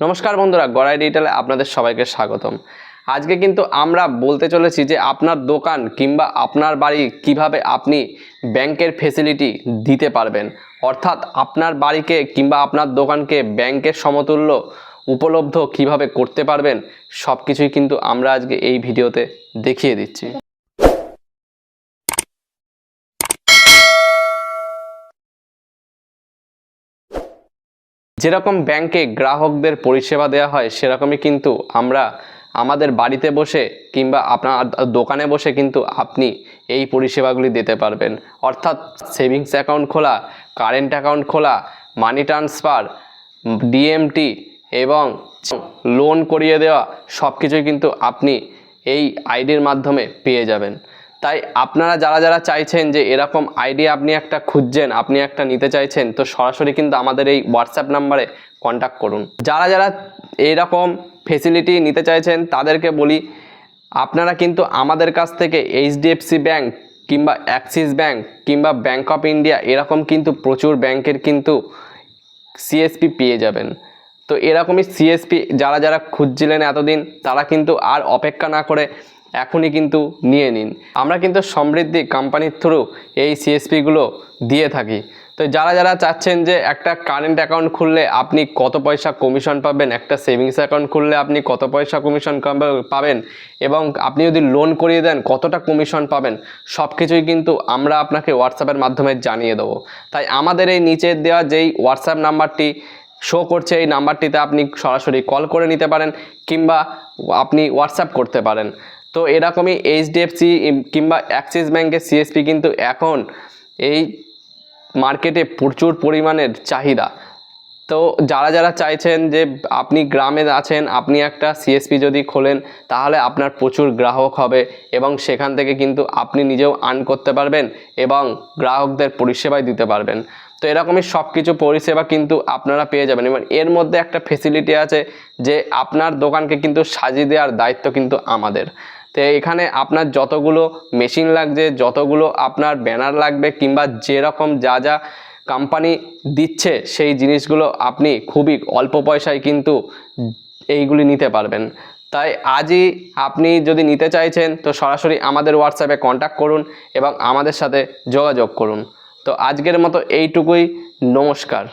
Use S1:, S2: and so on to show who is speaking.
S1: নমস্কার বন্ধুরা, গড়াই ডিজিটালে আপনাদের সবাইকে স্বাগতম। আজকে কিন্তু আমরা বলতে চলেছি যে আপনার দোকান কিংবা আপনার বাড়ি কীভাবে আপনি ব্যাংকের ফেসিলিটি দিতে পারবেন। অর্থাৎ আপনার বাড়িকে কিংবা আপনার দোকানকে ব্যাংকের সমতুল্য উপলব্ধ কীভাবে করতে পারবেন সব কিছুই কিন্তু আমরা আজকে এই ভিডিওতে দেখিয়ে দিচ্ছি। যেরকম ব্যাংকে গ্রাহকদের পরিষেবা দেওয়া হয়, সেরকমই কিন্তু আমরা আমাদের বাড়িতে বসে কিংবা আপনার দোকানে বসে কিন্তু আপনি এই পরিষেবাগুলি দিতে পারবেন। অর্থাৎ সেভিংস অ্যাকাউন্ট খোলা, কারেন্ট অ্যাকাউন্ট খোলা, মানি ট্রান্সফার, ডিএমটি এবং লোন করিয়ে দেওয়া সব কিছুই কিন্তু আপনি এই আইডির মাধ্যমে পেয়ে যাবেন। তাই আপনারা যারা যারা চাইছেন যে এরকম আইডিয়া আপনি একটা খুঁজছেন, আপনি একটা নিতে চাইছেন, তো সরাসরি কিন্তু আমাদের এই হোয়াটসঅ্যাপ নাম্বারে কন্ট্যাক্ট করুন। যারা যারা এইরকম ফেসিলিটি নিতে চাইছেন, তাদেরকে বলি, আপনারা কিন্তু আমাদের কাছ থেকে এইচডিএফসি ব্যাংক কিংবা অ্যাক্সিস ব্যাংক কিংবা ব্যাংক অফ ইন্ডিয়া এরকম কিন্তু প্রচুর ব্যাংকের কিন্তু সিএসপি পেয়ে যাবেন। তো এরকমই সিএসপি যারা যারা খুঁজছিলেন এতদিন, তারা কিন্তু আর অপেক্ষা না করে এখনই কিন্তু নিয়ে নিন। আমরা কিন্তু সমৃদ্ধি কোম্পানির থ্রু এই সিএসপিগুলো দিয়ে থাকি। তো যারা যারা চাচ্ছেন যে একটা কারেন্ট অ্যাকাউন্ট খুললে আপনি কত পয়সা কমিশন পাবেন, একটা সেভিংস অ্যাকাউন্ট খুললে আপনি কত পয়সা কমিশন পাবেন এবং আপনি যদি লোন করিয়ে দেন, কতটা কমিশন পাবেন সব কিছুই কিন্তু আমরা আপনাকে হোয়াটসঅ্যাপের মাধ্যমে জানিয়ে দেবো। তাই আমাদের এই নিচের দেওয়া যেই হোয়াটসঅ্যাপ নাম্বারটি শো করছে, এই নাম্বারটিতে আপনি সরাসরি কল করে নিতে পারেন কিংবা আপনি হোয়াটসঅ্যাপ করতে পারেন। তো এরকমই এইচডিএফসি কিংবা অ্যাক্সিস ব্যাংকের সিএসপি কিন্তু এখন এই মার্কেটে প্রচুর পরিমাণের চাহিদা। তো যারা যারা চাইছেন যে আপনি গ্রামে আছেন, আপনি একটা সিএসপি যদি খোলেন, তাহলে আপনার প্রচুর গ্রাহক হবে এবং সেখান থেকে কিন্তু আপনি নিজেও আর্ন করতে পারবেন এবং গ্রাহকদের পরিষেবাই দিতে পারবেন। তো এরকমই সব কিছু পরিষেবা কিন্তু আপনারা পেয়ে যাবেন। এবং এর মধ্যে একটা ফেসিলিটি আছে যে আপনার দোকানকে কিন্তু সাজিয়ে দেওয়ার দায়িত্ব কিন্তু আমাদের। তো এখানে আপনার যতগুলো মেশিন লাগছে, যতগুলো আপনার ব্যানার লাগবে কিংবা যেরকম যা যা কোম্পানি দিচ্ছে, সেই জিনিসগুলো আপনি খুবই অল্প পয়সায় কিন্তু এইগুলি নিতে পারবেন। তাই আজই আপনি যদি নিতে চাইছেন, তো সরাসরি আমাদের হোয়াটসঅ্যাপে কন্ট্যাক্ট করুন এবং আমাদের সাথে যোগাযোগ করুন। তো আজকের মতো এইটুকুই, নমস্কার।